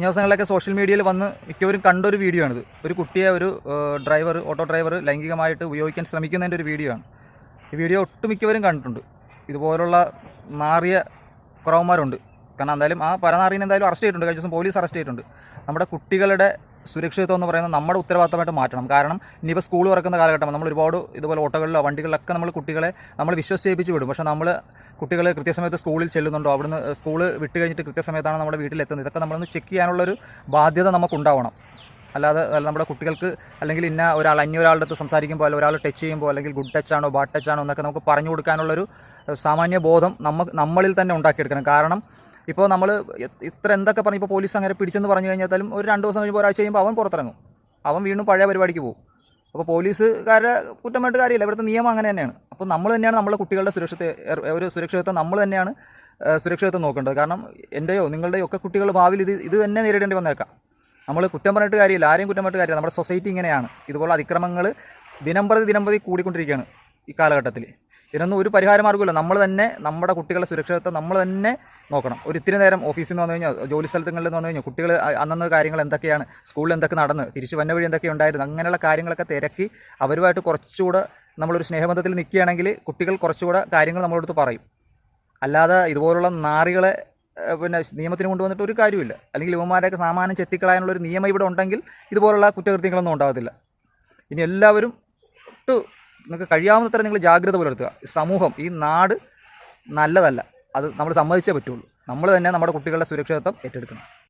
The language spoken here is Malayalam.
കഴിഞ്ഞ ദിവസങ്ങളിലൊക്കെ സോഷ്യൽ മീഡിയയിൽ വന്ന് മിക്കവരും കണ്ടൊരു വീഡിയോ ആണിത്. ഒരു കുട്ടിയെ ഒരു ഡ്രൈവർ ഓട്ടോ ഡ്രൈവർ ലൈംഗികമായിട്ട് ഉപയോഗിക്കാൻ ശ്രമിക്കുന്നതിന്റെ ഒരു വീഡിയോ ആണ്. ഈ വീഡിയോ ഒട്ടുമിക്കവരും കണ്ടിട്ടുണ്ട്. ഇതുപോലുള്ള നാറിയ കുറവന്മാരുണ്ട്. കാരണം എന്തായാലും ആ പരനാറിനെ എന്തായാലും അറസ്റ്റ് ചെയ്തിട്ടുണ്ട്. കഴിഞ്ഞ ദിവസം പോലീസ് അറസ്റ്റ് ചെയ്തിട്ടുണ്ട്. നമ്മുടെ കുട്ടികളുടെ സുരക്ഷിതത്വം എന്ന് പറയുന്നത് നമ്മുടെ ഉത്തരവാദിത്തമായിട്ട് മാറ്റണം. കാരണം ഇനിയിപ്പോൾ സ്കൂൾ തുറക്കുന്ന കാലഘട്ടം നമ്മൾ ഒരുപാട് ഇതുപോലെ ഓട്ടോകളിലോ വണ്ടികളിലൊക്കെ നമ്മൾ കുട്ടികളെ നമ്മൾ വിശ്വസിപ്പിച്ച് വിടും. പക്ഷേ നമ്മൾ കുട്ടികൾ കൃത്യസമയത്ത് സ്കൂളിൽ ചെല്ലുന്നുണ്ടോ? അവിടുന്ന് സ്കൂൾ വിട്ട് കഴിഞ്ഞിട്ട് കൃത്യസമയത്താണ് നമ്മുടെ വീട്ടിലെത്തുന്നത് ഇതൊക്കെ നമ്മളൊന്ന് ചെക്ക് ചെയ്യാനുള്ളൊരു ബാധ്യത നമുക്കുണ്ടാവണം. അല്ലാതെ നമ്മുടെ കുട്ടികൾക്ക് അല്ലെങ്കിൽ ഇന്ന ഒരാൾ അന്യ ഒരാളുടെ അടുത്ത് സംസാരിക്കുമ്പോൾ അല്ലെങ്കിൽ ഒരാൾ ടച്ച് ചെയ്യുമ്പോൾ അല്ലെങ്കിൽ ഗുഡ് ടച്ച് ആണോ ബാഡ് ടച്ച് ആണോ എന്നൊക്കെ നമുക്ക് പറഞ്ഞു കൊടുക്കാനുള്ളൊരു സാമാന്യ ബോധം നമ്മ നമ്മളിൽ തന്നെ ഉണ്ടാക്കിയെടുക്കണം. കാരണം ഇപ്പോൾ നമ്മൾ ഇത്ര എന്തൊക്കെ പറഞ്ഞു? ഇപ്പോൾ പോലീസ് അങ്ങനെ പിടിച്ചെന്ന് പറഞ്ഞു കഴിഞ്ഞാലും ഒരു രണ്ട് ദിവസം കഴിയുമ്പോൾ ഒരാഴ്ച കഴിയുമ്പോൾ അവൻ പുറത്തിറങ്ങും. അവൻ വീണ്ടും പഴയ പരിപാടിക്ക് പോകും. അപ്പോൾ പോലീസുകാരെ കുറ്റമായിട്ട് കാര്യമില്ല. ഇവിടുത്തെ നിയമം അങ്ങനെ തന്നെയാണ്. അപ്പോൾ നമ്മൾ തന്നെയാണ് നമ്മളെ കുട്ടികളുടെ സുരക്ഷത്തെ ഒരു സുരക്ഷിതത്വം നമ്മൾ തന്നെയാണ് സുരക്ഷിതത്വം നോക്കേണ്ടത്. കാരണം എന്റെയോ നിങ്ങളുടെയോ ഒക്കെ കുട്ടികൾ ഭാവിയിൽ ഇത് ഇത് തന്നെ നേരിടേണ്ടി വന്നേക്കാം. നമ്മൾ കുറ്റം പറഞ്ഞിട്ട് കാര്യമില്ല. ആരെയും കുറ്റം പറഞ്ഞിട്ട് കാര്യമില്ല. നമ്മുടെ സൊസൈറ്റി ഇങ്ങനെയാണ്. ഇതുപോലെ അതിക്രമങ്ങൾ ദിനംപ്രതി ദിനംപ്രതി കൂടിക്കൊണ്ടിരിക്കുകയാണ് ഈ കാലഘട്ടത്തിൽ ഇതിനൊന്നും ഒരു പരിഹാര മാർഗമില്ല നമ്മൾ തന്നെ നമ്മുടെ കുട്ടികളുടെ സുരക്ഷിതത്വം നമ്മൾ തന്നെ നോക്കണം. ഒരു ഇത്തിരി നേരം ഓഫീസിൽ നിന്ന് വന്നു കഴിഞ്ഞാൽ ജോലി സ്ഥലങ്ങളിൽ നിന്ന് വന്നു കഴിഞ്ഞാൽ കുട്ടികൾ അന്നന്ന് കാര്യങ്ങൾ എന്തൊക്കെയാണ് സ്കൂളിൽ എന്തൊക്കെ നടന്ന് തിരിച്ച് വന്ന വഴി എന്തൊക്കെ ഉണ്ടായിരുന്നു അങ്ങനെയുള്ള കാര്യങ്ങളൊക്കെ തിരക്കി അവരുമായിട്ട് കുറച്ചുകൂടെ നമ്മളൊരു സ്നേഹബന്ധത്തിൽ നിൽക്കുകയാണെങ്കിൽ കുട്ടികൾ കുറച്ചുകൂടെ കാര്യങ്ങൾ നമ്മളടുത്ത് പറയും. അല്ലാതെ ഇതുപോലുള്ള നാറികളെ പിന്നെ നിയമത്തിന് കൊണ്ടുവന്നിട്ട് ഒരു കാര്യമില്ല അല്ലെങ്കിൽ യുവമാരെയൊക്കെ സാമാനം ചെത്തിക്കളയാനുള്ള ഒരു നിയമം ഇവിടെ ഉണ്ടെങ്കിൽ ഇതുപോലുള്ള കുറ്റകൃത്യങ്ങളൊന്നും ഉണ്ടാകത്തില്ല. ഇനി എല്ലാവരും ഒട്ട് നിങ്ങൾക്ക് കഴിയാവുന്നത്ര നിങ്ങൾ ജാഗ്രത പുലർത്തുക. സമൂഹം ഈ നാട് നല്ലതല്ല. അത് നമ്മൾ സമ്മതിച്ചേ പറ്റുള്ളൂ. നമ്മൾ തന്നെ നമ്മുടെ കുട്ടികളുടെ സുരക്ഷിതത്വം ഏറ്റെടുക്കണം.